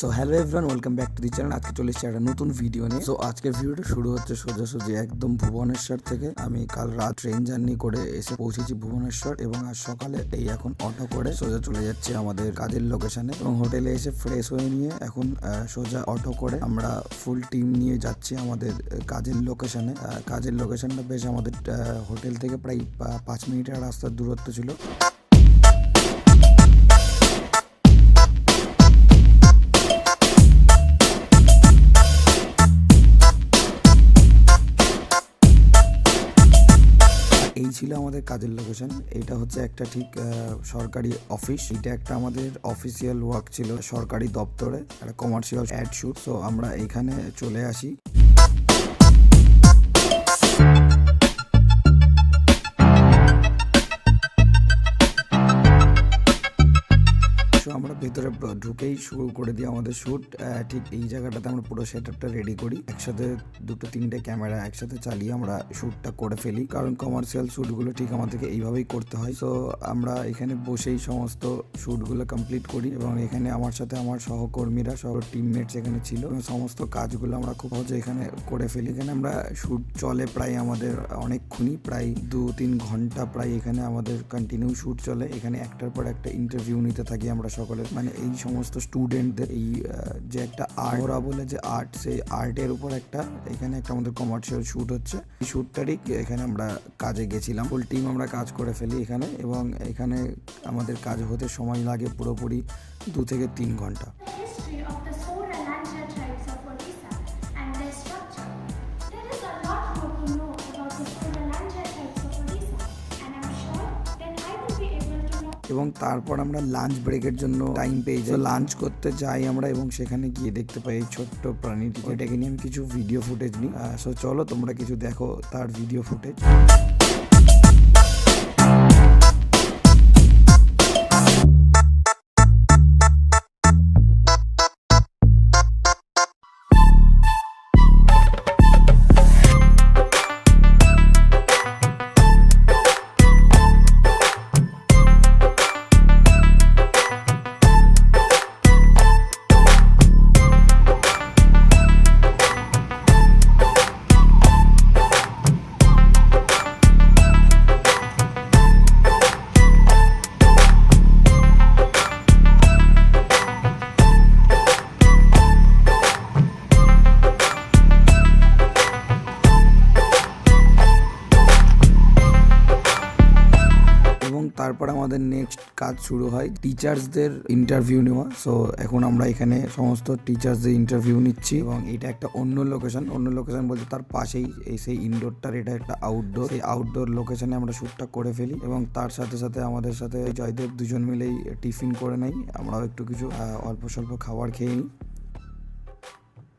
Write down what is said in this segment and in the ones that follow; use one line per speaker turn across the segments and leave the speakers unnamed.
So hello everyone welcome back to the channel আজকে চলে এসেছি একটা নতুন ভিডিও নিয়ে। সো আজকের ভিডিওটা শুরু হচ্ছে সোজাসুজি একদম ভুবনেশ্বর থেকে। আমি কাল রাত ট্রেন জার্নি করে এসে পৌঁছেছি ভুবনেশ্বর এবং আজ সকালে এই এখন অটো করে সোজা চলে যাচ্ছে আমাদের কাজের লোকেশনে এবং হোটেলে এসে ফ্রেশ হয়ে নিয়ে এখন সোজা অটো করে আমরা ফুল টিম নিয়ে যাচ্ছি আমাদের কাজের লোকেশনে কাজের লোকেশনটা বেশ আমাদের হোটেল থেকে প্রায় পাঁচ মিনিটের রাস্তার দূরত্ব ছিল। ছিল আমাদের কাজের লোকেশন এটা হচ্ছে একটা ঠিক সরকারি অফিস এটা একটা আমাদের অফিসিয়াল ওয়ার্ক ছিল সরকারি দপ্তরে, একটা কমার্শিয়াল অ্যাড শুট তো আমরা এখানে চলে আসি। ভেতরে ঢুকেই শুরু করে দিই আমাদের শ্যুট। ঠিক এই জায়গাটাতে আমরা পুরো সেট আপটা রেডি করি। একসাথে দুটো তিনটে ক্যামেরা একসাথে চালিয়ে আমরা শ্যুটটা করে ফেলি। কারণ কমার্শিয়াল শ্যুটগুলো ঠিক আমাদেরকে এইভাবেই করতে হয়। সো আমরা এখানে বসেই সমস্ত শ্যুটগুলো কমপ্লিট করি এবং এখানে আমার সাথে আমার সহকর্মীরা সব টিমমেটস এখানে ছিল। সমস্ত কাজগুলো আমরা খুব সহজে এখানে করে ফেলি। এখানে আমরা শ্যুট চলে প্রায় আমাদের অনেকক্ষণই, প্রায় দু তিন ঘণ্টা প্রায় এখানে আমাদের কন্টিনিউ শ্যুট চলে। এখানে একটার পর একটা ইন্টারভিউ নিতে থাকি আমরা সকলে মানে এই সমস্ত স্টুডেন্টদের এই যে একটা আর্ট ওরা বলে যে আর্ট সেই আর্টের উপর একটা, এখানে একটা আমাদের কমার্শিয়াল শ্যুট হচ্ছে। এই শ্যুটটারই এখানে আমরা কাজে গেছিলাম। ফুল টিম আমরা কাজ করে ফেলি এখানে এবং এখানে আমাদের কাজ হতে সময় লাগে পুরোপুরি দু থেকে তিন
ঘণ্টা।
এবং তারপর আমরা লাঞ্চ ব্রেকের জন্য টাইম পেয়ে যাই। লাঞ্চ করতে যাই আমরা এবং সেখানে গিয়ে দেখতে পাই এই ছোট্ট প্রাণীটি এটাকে নিয়ে আমি কিছু ভিডিও ফুটেজ নিই। সো চলো তোমরা কিছু দেখো তার ভিডিও ফুটেজ তারপর আমাদের নেক্সট কাজ শুরু হয় টিচার্সদের ইন্টারভিউ নেওয়া। সো এখন আমরা এখানে সমস্ত টিচার্সদের ইন্টারভিউ নিচ্ছি এবং এটা একটা অন্য লোকেশন অন্য লোকেশন বলতে তার পাশেই এই সেই ইনডোরটার এটা একটা আউটডোর এই আউটডোর লোকেশনে আমরা শ্যুটটা করে ফেলি এবং তার সাথে সাথে আমাদের সাথে জয়দেব দুজন মিলেই টিফিন করে নেই। আমরাও একটু কিছু অল্প স্বল্প খাবার খেয়ে নিই।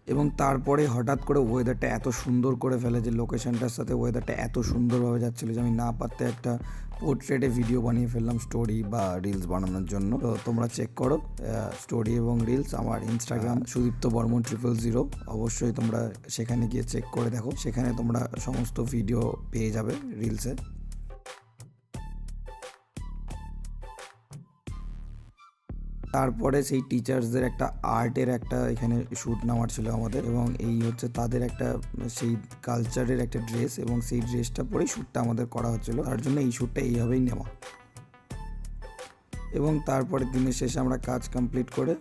এবং তারপরে হঠাৎ করে ওয়েদারটা এত সুন্দর করে ফেলে যে লোকেশনটার সাথে ওয়েদারটা এত সুন্দরভাবে যাচ্ছিল যে আমি না পারতে একটা পোর্ট্রেটে ভিডিও বানিয়ে ফেললাম স্টোরি বা রিলস বানানোর জন্য। তো তোমরা চেক করো স্টোরি এবং রিলস আমার Instagram Sudipta Barman triple zero অবশ্যই তোমরা সেখানে গিয়ে চেক করে দেখো। সেখানে তোমরা সমস্ত ভিডিও পেয়ে যাবে রিলসে তারপরে সেই টিচার্সদের একটা আর্টের একটা এখানে শ্যুট নেওয়ার ছিল আমাদের এবং এই হচ্ছে তাদের একটা, সেই কালচারের একটা ড্রেস এবং সেই ড্রেসটা পরেই শ্যুটটা আমাদের করা হচ্ছিল। তার জন্য এই শ্যুটটা এইভাবেই নেওয়া। এবং তারপরে দিনের শেষে আমরা কাজ কমপ্লিট করে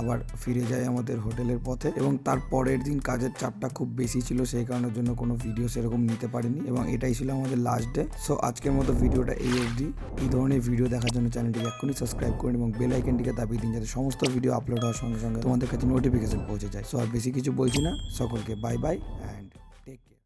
আবার ফিরে যাই আমাদের হোটেলের পথে। এবং তার পরের দিন কাজের চাপটা খুব বেশি ছিল, সেই কারণের জন্য কোনো ভিডিও সেরকম নিতে পারিনি এবং এটাই ছিল আমাদের লাস্ট ডে সো আজকের মতো ভিডিওটা এই অবধি। এই ধরনের ভিডিও দেখার জন্য চ্যানেলটিকে এক্ষুনি সাবস্ক্রাইব করুন এবং বেল আইকনটিকে দাবিয়ে দিন যাতে সমস্ত ভিডিও আপলোড হওয়ার সঙ্গে সঙ্গে তোমাদের কাছে নোটিফিকেশন পৌঁছে যায়। সো আর বেশি কিছু বলছি না। সকলকে বাই বাই অ্যান্ড